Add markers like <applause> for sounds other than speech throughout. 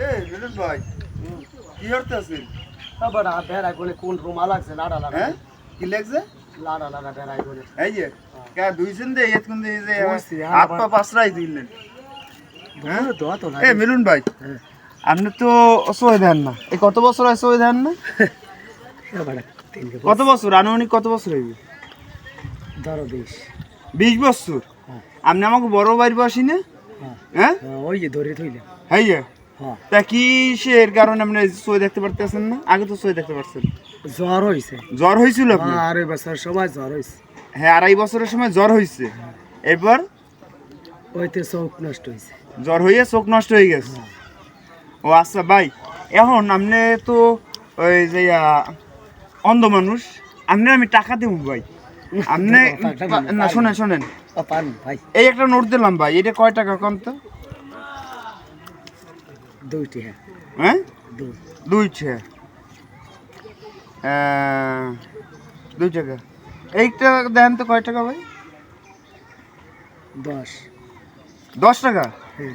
এই ভাই কি করতেছেন আবার বেড়াই বলে কোন রুমা লাগছে? লাড়া লাড়া। হ্যাঁ? কি লাগছে? লাড়া লাড়া বেড়াই বলে এই যে কা দুইছেন দে এত কোন দে যে বুঝছি, আর হাত আবার- পা পাসরাই দিলেন। হ্যাঁ দোয়া তো এ মিলন ভাই হ্যাঁ। আপনি তো অসহায় দেন না। এই কত বছর অসহায় দেন না? কত বছর? আনুমানিক কত বছর হইবে? ধরো বিশ। বিশ বছর? হ্যাঁ। আপনি আমাকে বড় বাড়ি বসি না? হ্যাঁ। হ্যাঁ? ওই যে ধরে থইলে হ্যাঁ যে হ্যাঁ তা কি সের কারণে আপনি সই দেখতে পারতেছেন না? আগে তো সই দেখতে পারছেন। জ্বর হইছে। জ্বর হয়েছিল আর ওই বছর সময় জ্বর হইছে। হ্যাঁ আড়াই বছরের সময় জ্বর এরপর? ওইতে চোখ নষ্ট হইছে। জ্বর হয়ে চোখ নষ্ট হয়ে গেছে। হ্যাঁ। ও আচ্ছা ভাই এখন আপনি তো ওই যে অন্ধ মানুষ। আপনি আমি টাকা দেবো ভাই। আপনি <laughs> না শোনেন শোনেন। ভাই। এই একটা নোট দিলাম ভাই। এটা কয় টাকা কম তো? দুইটি হ্যাঁ। হ্যাঁ? দুই। দুইটা আহ, দুই টাকা। এইটা দেন তো কয় টাকা ভাই? দশ। দশ টাকা? হ্যাঁ।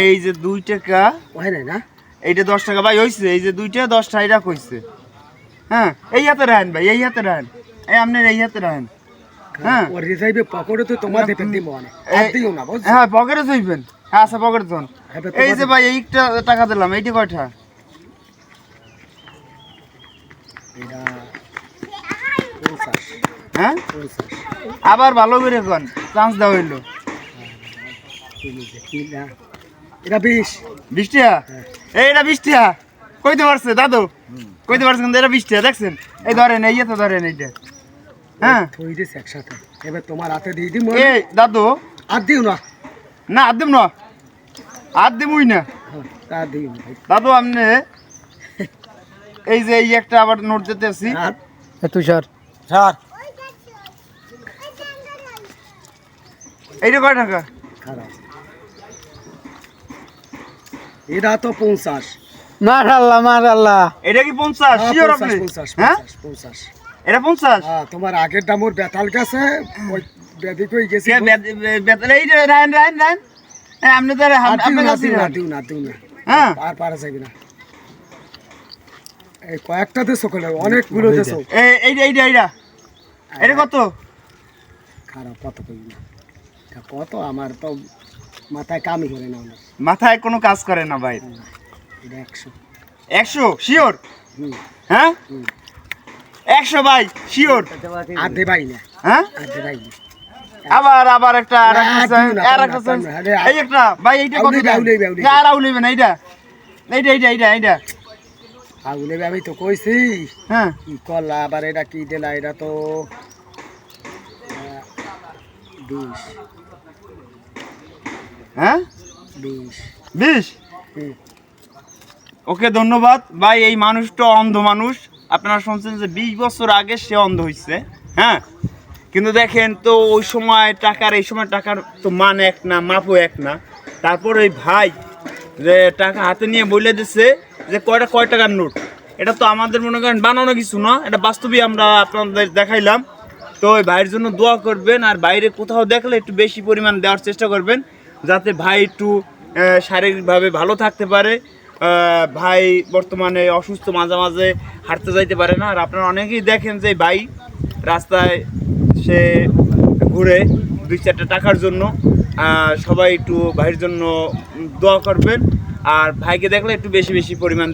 এই যে দুই টাকা হয় নাই না? এইটা দশ টাকা ভাই হয়েছে এই যে দুইটা দশ টাকা কইছে। হ্যাঁ এই হাতে রাখেন ভাই এই হাতে রাখেন। এই আপনার এই হাতে রাখেন। হ্যাঁ। পকেটে তো তোমার দিব না হ্যাঁ পকেটে হ্যাঁ আচ্ছা পকেটে থন এই যে ভাই এইটা টাকা দিলাম এইটা কয়টা? হ্যাঁ? আবার ভালো করে কোন চান্স দেওয়া হইল। এটা বিশ। বিশ টাকা হ্যাঁ। এই এটা বিশ টাকা কইতে পারছে দাদু? কইতে পারছে কিন্তু এটা বিশ টাকা দেখছেন? এই ধরেন এই তো ধরেন এইটা। হ্যাঁ? একসাথে। এবার তোমার হাতে দিয়ে দিই দাদু। আর দিও না। না আর দেব না। আর দেবই না। দাদু আপনি এই যে এই একটা আবার নোট দিতে আসি। তুষার স্যার। এইটা কয় টাকা? এটা তো পঞ্চাশ। মাশাল্লাহ মাশাল্লাহ এটা কি পঞ্চাশ? হ্যাঁ, শিওর পঞ্চাশ, আপনি? পঞ্চাশ, হ্যাঁ? পঞ্চাশ, পঞ্চাশ। এটা পঞ্চাশ? হ্যাঁ, তোমার আগের দামর বেতাল গেছে ব্যাধি কই গেছে এই হ্যাঁ, আপনি তো আপনি না, কাছে দিও না, রায়ন। দিও না, দিও না। হ্যাঁ। আর পারা যাবে না এই কয়েকটা দেশো অনেকগুলো দেশো এই এইটা এইটা এইটা এটা কত? খারাপ কত কই না? কত? আমার তো মাথায় কামই করে না মাথায় কোনো কাজ করে না ভাই। একশো। একশো? শিওর? হুম। হ্যাঁ? একশো ভাই শিওর। আর দেবাই না। হ্যাঁ? আর দেবাই না। আবার আবার একটা আর আরে, এই একটা ভাই এইটা কত। না, আর না এইটা। এইটা এইটা এইটা এইটা। আমি তো কইছি। হ্যাঁ। কি করলা আবার এটা কি দিলা এটা তো বিশ হ্যাঁ? বিশ বিশ ওকে ধন্যবাদ। ভাই এই মানুষটা অন্ধ মানুষ। আপনারা শুনছেন যে বিশ বছর আগে সে অন্ধ হয়েছে হ্যাঁ? কিন্তু দেখেন তো ওই সময় টাকার, এই সময় টাকার তো মান এক না, মাপও এক না। তারপর ওই ভাই যে টাকা হাতে নিয়ে বলে দিচ্ছে যে কয়টা, কয় টাকার নোট? এটা তো আমাদের মনে করেন বানানো কিছু না, এটা বাস্তবিক আমরা আপনাদের দেখাইলাম। তো ওই ভাইয়ের জন্য দোয়া করবেন আর বাইরে কোথাও দেখলে একটু বেশি পরিমাণ দেওয়ার চেষ্টা করবেন, যাতে ভাই একটু শারীরিকভাবে ভালো থাকতে পারে। ভাই বর্তমানে অসুস্থ, মাঝে মাঝে হাঁটতে যাইতে পারে না। আর আপনারা অনেকেই দেখেন যে ভাই রাস্তায় সে ঘুরে দুই চারটা টাকার জন্য সবাই একটু ভাইয়ের জন্য দোয়া করবেন। আর ভাইকে দেখলে একটু বেশি বেশি পরিমাণ